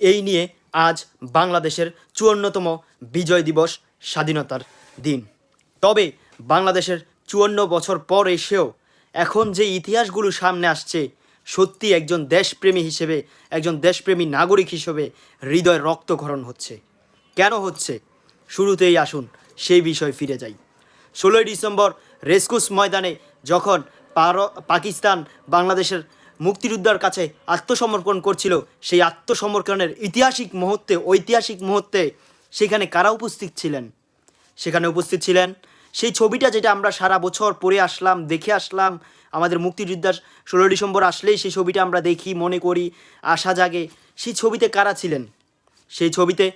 এই নিয়ে আজ বাংলাদেশের চুয়ান্নতম বিজয় দিবস স্বাধীনতার দিন। তবে বাংলাদেশের চুয়ান্ন বছর পর এসেও এখন যে ইতিহাসগুলো সামনে আসছে, সত্যি একজন দেশপ্রেমী হিসেবে, একজন দেশপ্রেমী নাগরিক হিসেবে হৃদয় রক্তক্ষরণ হচ্ছে। কেন হচ্ছে? শুরুতেই আসুন সেই বিষয়ে ফিরে যাই। ষোলোই ডিসেম্বর রেসকোর্স ময়দানে যখন পাকিস্তান বাংলাদেশের মুক্তিযোদ্ধার কাছে আত্মসমর্পণ করছিল। সেই আত্মসমর্পণের ঐতিহাসিক মুহূর্তে ঐতিহাসিক মুহূর্তে সেখানে কারা উপস্থিত ছিলেন? সেখানে উপস্থিত ছিলেন সেই ছবিটা যেটা আমরা সারা বছর পড়ে আসলাম, দেখে আসলাম। আমাদের মুক্তিযোদ্ধা ষোলো ডিসেম্বর আসলেই সেই ছবিটা আমরা দেখি, মনে করি, আশা জাগে। সেই ছবিতে কারা ছিলেন? সেই ছবিতে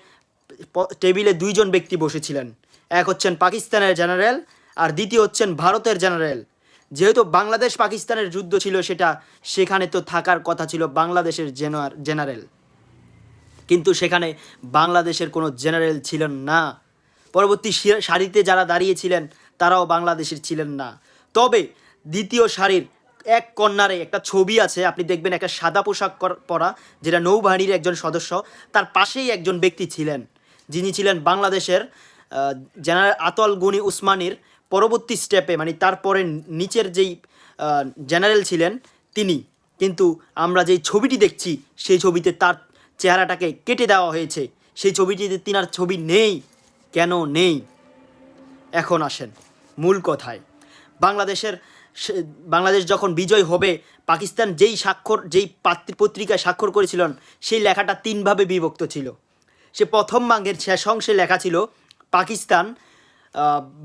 টেবিলে দুইজন ব্যক্তি বসেছিলেন। এক হচ্ছেন পাকিস্তানের জেনারেল আর দ্বিতীয় হচ্ছেন ভারতের জেনারেল। যেহেতু বাংলাদেশ পাকিস্তানের যুদ্ধ ছিল সেটা, সেখানে তো থাকার কথা ছিল বাংলাদেশের জেনার- জেনারেল। কিন্তু সেখানে বাংলাদেশের কোনো জেনারেল ছিলেন না। পরবর্তী সারিতে যারা দাঁড়িয়েছিলেন, তারাও বাংলাদেশের ছিলেন না। তবে দ্বিতীয় সারির এক কর্নারে একটা ছবি আছে, আপনি দেখবেন একটা সাদা পোশাক পরা, যেটা নৌবাহিনীর একজন সদস্য, তার পাশেই একজন ব্যক্তি ছিলেন। যিনি ছিলেন বাংলাদেশের জেনারেল আতল গুনি উসমানির পরবর্তী স্টেপে মানে তারপরে নিচের যেই জেনারেল ছিলেন তিনি, কিন্তু আমরা যেই ছবিটি দেখছি, সেই ছবিতে তার চেহারাটাকে কেটে দেওয়া হয়েছে। সেই ছবিটিতে তিনার ছবি নেই, কেন নেই? এখন আসেন মূল কথায়। বাংলাদেশের বাংলাদেশ যখন বিজয় হবে, পাকিস্তান যেই স্বাক্ষর, যেই পাত্র- পত্রিকায় স্বাক্ষর করেছিলেন, সেই লেখাটা তিনভাবে বিভক্ত ছিল। সে প্রথম ভাগের শেষ অংশে লেখা ছিল, পাকিস্তান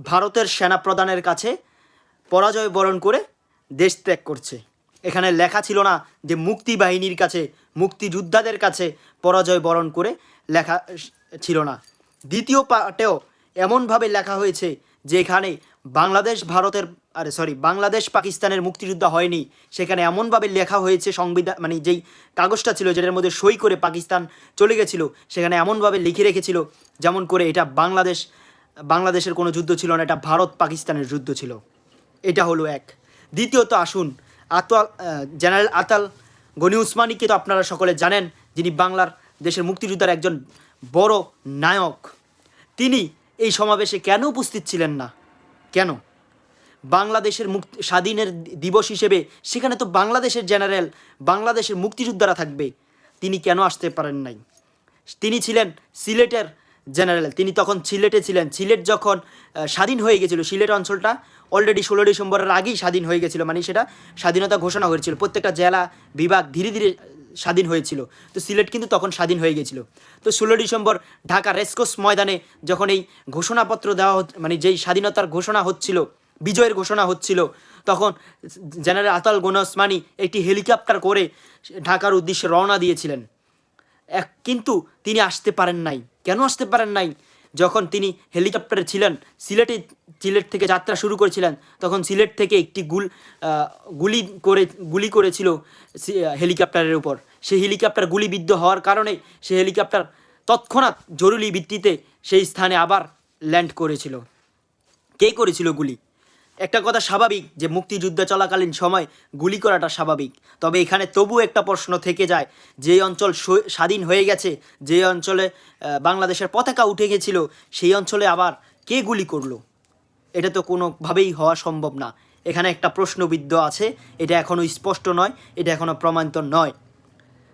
ভারতের সেনা প্রধানের কাছে পরাজয় বরণ করে দেশ ত্যাগ করছে। এখানে লেখা ছিল না যে মুক্তি বাহিনীর কাছে, মুক্তিযোদ্ধাদের কাছে পরাজয় বরণ করে লেখা ছিল না। দ্বিতীয় পার্টেও এমনভাবে লেখা হয়েছে যে এখানে বাংলাদেশ, ভারতের, আরে সরি বাংলাদেশ, পাকিস্তানের মুক্তিযোদ্ধা হয়নি। সেখানে এমনভাবে লেখা হয়েছে সংবিধান মানে যেই কাগজটা ছিল যেটার মধ্যে সই করে পাকিস্তান চলে গেছিল, সেখানে এমনভাবে লিখে রেখেছিল যেমন করে এটা বাংলাদেশ বাংলাদেশের কোনো যুদ্ধ ছিল না, এটা ভারত পাকিস্তানের যুদ্ধ ছিল। এটা হলো এক। দ্বিতীয়ত আসুন, আতাল জেনারেল আতাল গনি উসমানীকে তো আপনারা সকলে জানেন, যিনি বাংলার দেশের মুক্তিযোদ্ধার একজন বড় নায়ক। তিনি এই সমাবেশে কেন উপস্থিত ছিলেন না? কেন? বাংলাদেশের মুক্তি, স্বাধীনের দিবস হিসেবে সেখানে তো বাংলাদেশের জেনারেল, বাংলাদেশের মুক্তিযোদ্ধারা থাকবে। তিনি কেন আসতে পারেন নাই? তিনি ছিলেন সিলেটের জেনারেল, তিনি তখন সিলেটে ছিলেন। সিলেট যখন স্বাধীন হয়ে গেছিল, সিলেট অঞ্চলটা অলরেডি ষোলো ডিসেম্বরের আগেই স্বাধীন হয়ে গেছিল মানে সেটা স্বাধীনতা ঘোষণা হয়েছিল। প্রত্যেকটা জেলা, বিভাগ ধীরে ধীরে স্বাধীন হয়েছিল। তো সিলেট কিন্তু তখন স্বাধীন হয়ে গেছিল। তো ষোলো ডিসেম্বর ঢাকা রেসকোর্স ময়দানে যখন এই ঘোষণাপত্র দেওয়া মানে যেই স্বাধীনতার ঘোষণা হচ্ছিল, বিজয়ের ঘোষণা হচ্ছিল, তখন জেনারেল আতাল গোনা ওসমানী একটি হেলিকপ্টার করে ঢাকার উদ্দেশ্যে রওনা দিয়েছিলেন। এক, কিন্তু তিনি আসতে পারেন নাই। কেন আসতে পারেন নাই? যখন তিনি হেলিকপ্টারে ছিলেন, সিলেটে, সিলেট থেকে যাত্রা শুরু করেছিলেন, তখন সিলেট থেকে একটি গুল গুলি করে, গুলি করেছিল হেলিকপ্টারের উপর। সেই হেলিকপ্টার গুলিবিদ্ধ হওয়ার কারণে সে হেলিকপ্টার তৎক্ষণাৎ জরুরি ভিত্তিতে সেই স্থানে আবার ল্যান্ড করেছিল। কে করেছিল গুলি? একটা কথা স্বাভাবিক যে মুক্তিযুদ্ধ চলাকালীন সময় গুলি করাটা স্বাভাবিক। তবে এখানে তবু একটা প্রশ্ন থেকে যায়, যে অঞ্চল স্বাধীন হয়ে গেছে, যে অঞ্চলে বাংলাদেশের পতাকা উঠে গেছিল, সেই অঞ্চলে আবার কে গুলি করল? এটা তো কোনোভাবেই হওয়া সম্ভব না। এখানে একটা প্রশ্নবিদ্ধ আছে, এটা এখনও স্পষ্ট নয়, এটা এখনও প্রমাণিত নয়।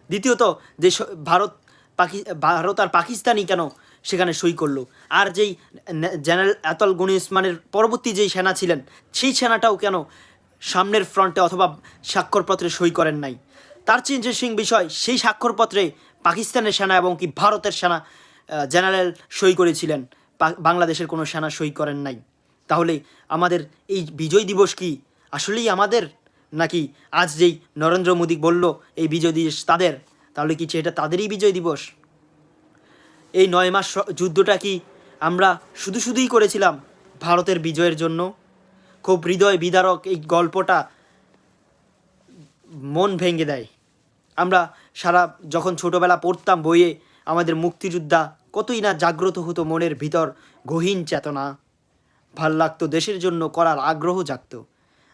দ্বিতীয়ত, যে ভারত, পাকি, ভারত আর পাকিস্তানই কেন সেখানে সই করল। আর যেই জেনারেল আতল গনি উসমানের পরবর্তী যেই সেনা ছিলেন, সেই সেনাটাও কেন সামনের ফ্রন্টে অথবা স্বাক্ষরপত্রে সই করেন নাই? তার চেয়ে ইন্টারেস্টিং বিষয়, সেই স্বাক্ষরপত্রে পাকিস্তানের সেনা এবং কি ভারতের সেনা জেনারেল সই করেছিলেন। বাংলাদেশের কোনো সেনা সই করেন নাই। তাহলে আমাদের এই বিজয় দিবস কি আসলেই আমাদের? নাকি আজ যেই নরেন্দ্র মোদী বলল, এই বিজয় দিবস তাদের? তাহলে কি এটা তাদেরই বিজয় দিবস? এই নয় মাস যুদ্ধটা কি আমরা শুধু শুধুই করেছিলাম ভারতের বিজয়ের জন্য? খুব হৃদয় বিদারক এই গল্পটা মন ভেঙে দেয়। আমরা সারা যখন ছোটোবেলা পড়তাম বইয়ে, আমাদের মুক্তিযোদ্ধা কতই না জাগ্রত হতো মনের ভিতর গহীন চেতনা। ভালো লাগতো দেশের জন্য করার আগ্রহ জাগতো।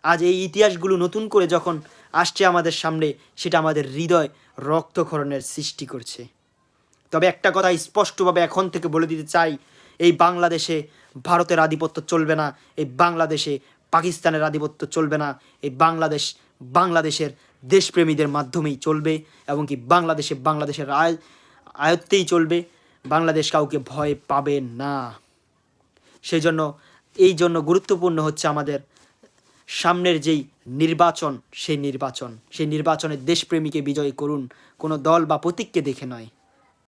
আজ এই ইতিহাসগুলো নতুন করে যখন আসছে আমাদের সামনে, সেটা আমাদের হৃদয় রক্তক্ষরণের সৃষ্টি করছে। তবে একটা কথা স্পষ্টভাবে এখন থেকে বলে দিতে চাই, এই বাংলাদেশে ভারতের আধিপত্য চলবে না, এই বাংলাদেশে পাকিস্তানের আধিপত্য চলবে না, এই বাংলাদেশ বাংলাদেশের দেশপ্রেমীদের মাধ্যমেই চলবে এবং কি বাংলাদেশে বাংলাদেশের আয় আয়ত্তেই চলবে। বাংলাদেশ কাউকে ভয় পাবে না। সেই জন্য এই জন্য গুরুত্বপূর্ণ হচ্ছে আমাদের সামনের যেই নির্বাচন, সেই নির্বাচন, সেই নির্বাচনে দেশপ্রেমীকে বিজয় করুন। কোনো দল বা প্রতীককে দেখে নয়।